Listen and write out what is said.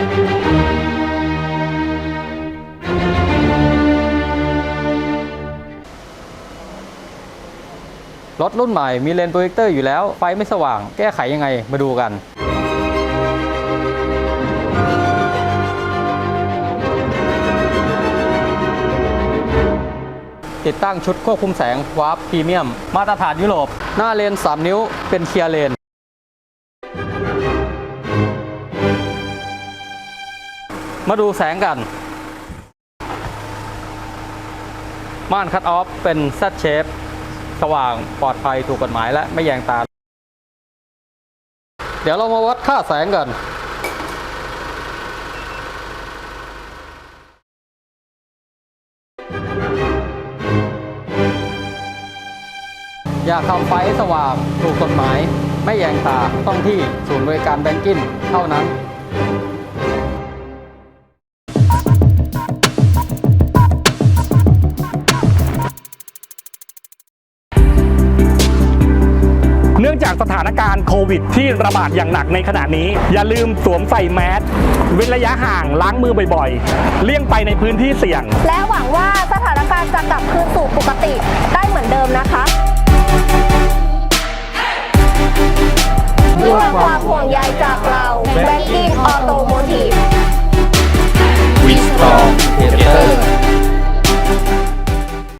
รถรุ่นใหม่มีเลนส์โปรเจคเตอร์อยู่แล้ว ไฟไม่สว่าง แก้ไขยังไงมาดูกัน ติดตั้งชุดควบคุมแสงวาร์ปพรีเมียม มาตรฐานยุโรป หน้าเลนส์3นิ้วเป็นเคลียร์เลน มาดูแสงกัน ม่านคัตออฟเป็น Z shape สว่างปลอดภัยถูกกฎหมายและไม่แยงตา เดี๋ยวเรามาวัดค่าแสงกันอยากทำไฟสว่างถูกกฎหมาย ไม่แยงตาต้องที่ศูนย์บริการแบงกิ้งเท่านั้น สถานการณ์โควิด ที่ระบาดอย่างหนักในขณะนี้ อย่าลืมสวมใส่แมสเว้นระยะห่างล้างมือบ่อยๆ เลี่ยงไปในพื้นที่เสี่ยง และหวังว่าสถานการณ์จะกลับคืนสู่ปกติได้เหมือนเดิมนะคะด้วยความห่วงใยจากเรา Banking Auto